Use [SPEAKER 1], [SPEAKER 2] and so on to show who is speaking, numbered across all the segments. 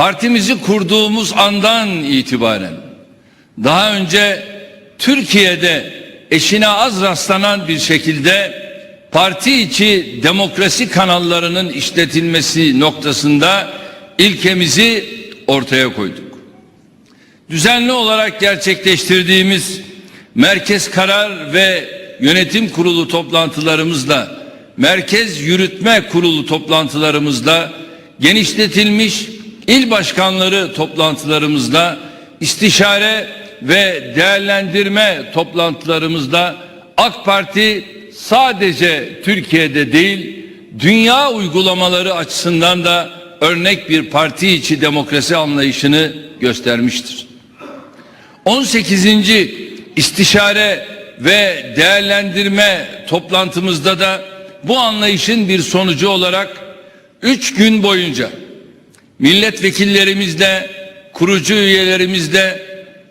[SPEAKER 1] partimizi kurduğumuz andan itibaren daha önce Türkiye'de eşine az rastlanan bir şekilde parti içi demokrasi kanallarının işletilmesi noktasında ilkemizi ortaya koyduk. Düzenli olarak gerçekleştirdiğimiz merkez karar ve yönetim kurulu toplantılarımızla, merkez yürütme kurulu toplantılarımızla, genişletilmiş il başkanları toplantılarımızla, istişare ve değerlendirme toplantılarımızda AK Parti sadece Türkiye'de değil, dünya uygulamaları açısından da örnek bir parti içi demokrasi anlayışını göstermiştir. 18. istişare ve değerlendirme toplantımızda da bu anlayışın bir sonucu olarak 3 gün boyunca milletvekillerimizle, kurucu üyelerimizle,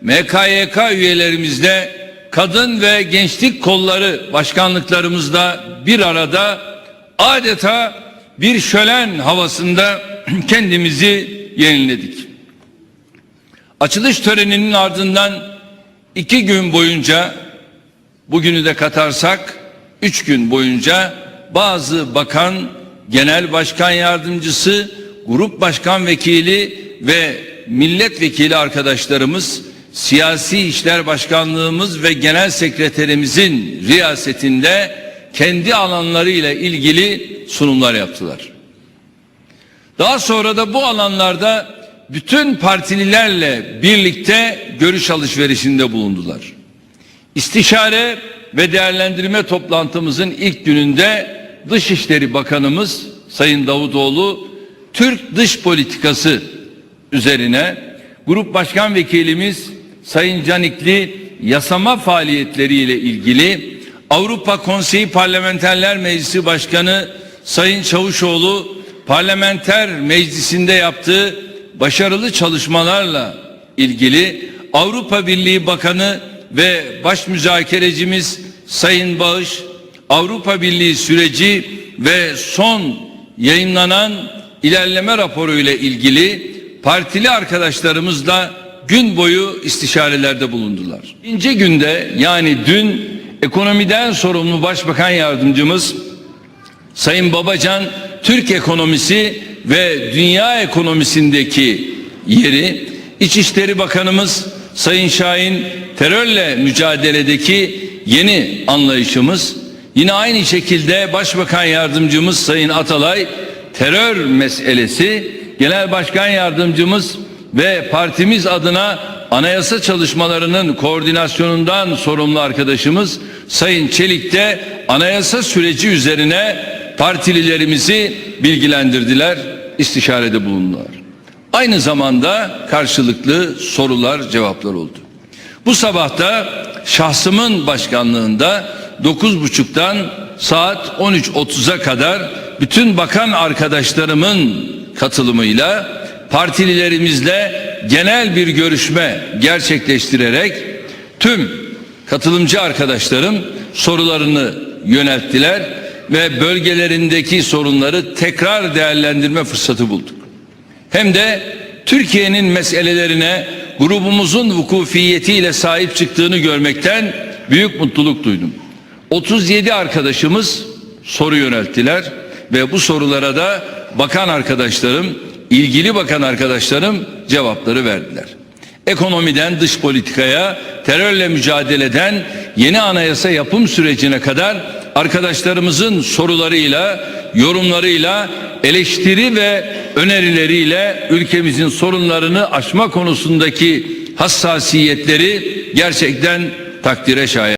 [SPEAKER 1] MKYK üyelerimizle, kadın ve gençlik kolları başkanlıklarımızla bir arada adeta bir şölen havasında kendimizi yeniledik. Açılış töreninin ardından iki gün boyunca bugünü de katarsak üç gün boyunca bazı bakan, genel başkan yardımcısı, grup başkan vekili ve milletvekili arkadaşlarımız siyasi işler başkanlığımız ve genel sekreterimizin riyasetinde kendi alanlarıyla ilgili sunumlar yaptılar. Daha sonra da bu alanlarda bütün partililerle birlikte görüş alışverişinde bulundular. İstişare ve değerlendirme toplantımızın ilk gününde Dışişleri Bakanımız Sayın Davutoğlu Türk dış politikası üzerine Grup Başkan Vekilimiz Sayın Canikli yasama faaliyetleriyle ilgili Avrupa Konseyi Parlamenterler Meclisi Başkanı Sayın Çavuşoğlu parlamenter meclisinde yaptığı başarılı çalışmalarla ilgili Avrupa Birliği Bakanı ve baş müzakerecimiz Sayın Bağış Avrupa Birliği süreci ve son yayınlanan ilerleme raporu ile ilgili partili arkadaşlarımızla gün boyu istişarelerde bulundular. İkinci günde yani dün ekonomiden sorumlu Başbakan Yardımcımız Sayın Babacan Türk ekonomisi ve dünya ekonomisindeki yeri İçişleri Bakanımız Sayın Şahin terörle mücadeledeki yeni anlayışımız yine aynı şekilde Başbakan Yardımcımız Sayın Atalay terör meselesi Genel Başkan Yardımcımız ve partimiz adına anayasa çalışmalarının koordinasyonundan sorumlu arkadaşımız Sayın Çelik de anayasa süreci üzerine partililerimizi bilgilendirdiler, istişarede bulundular. Aynı zamanda karşılıklı sorular, cevaplar oldu. Bu sabahta şahsımın başkanlığında 9.30'dan saat 13.30'a kadar bütün bakan arkadaşlarımın katılımıyla partililerimizle genel bir görüşme gerçekleştirerek tüm katılımcı arkadaşlarım sorularını yönelttiler ve bölgelerindeki sorunları tekrar değerlendirme fırsatı bulduk. Hem de Türkiye'nin meselelerine grubumuzun vukufiyetiyle sahip çıktığını görmekten büyük mutluluk duydum. 37 arkadaşımız soru yönelttiler ve bu sorulara da bakan arkadaşlarım, ilgili bakan arkadaşlarım cevapları verdiler. Ekonomiden dış politikaya, terörle mücadeleden yeni anayasa yapım sürecine kadar arkadaşlarımızın sorularıyla, yorumlarıyla, eleştiri ve önerileriyle ülkemizin sorunlarını aşma konusundaki hassasiyetleri gerçekten takdire şayan.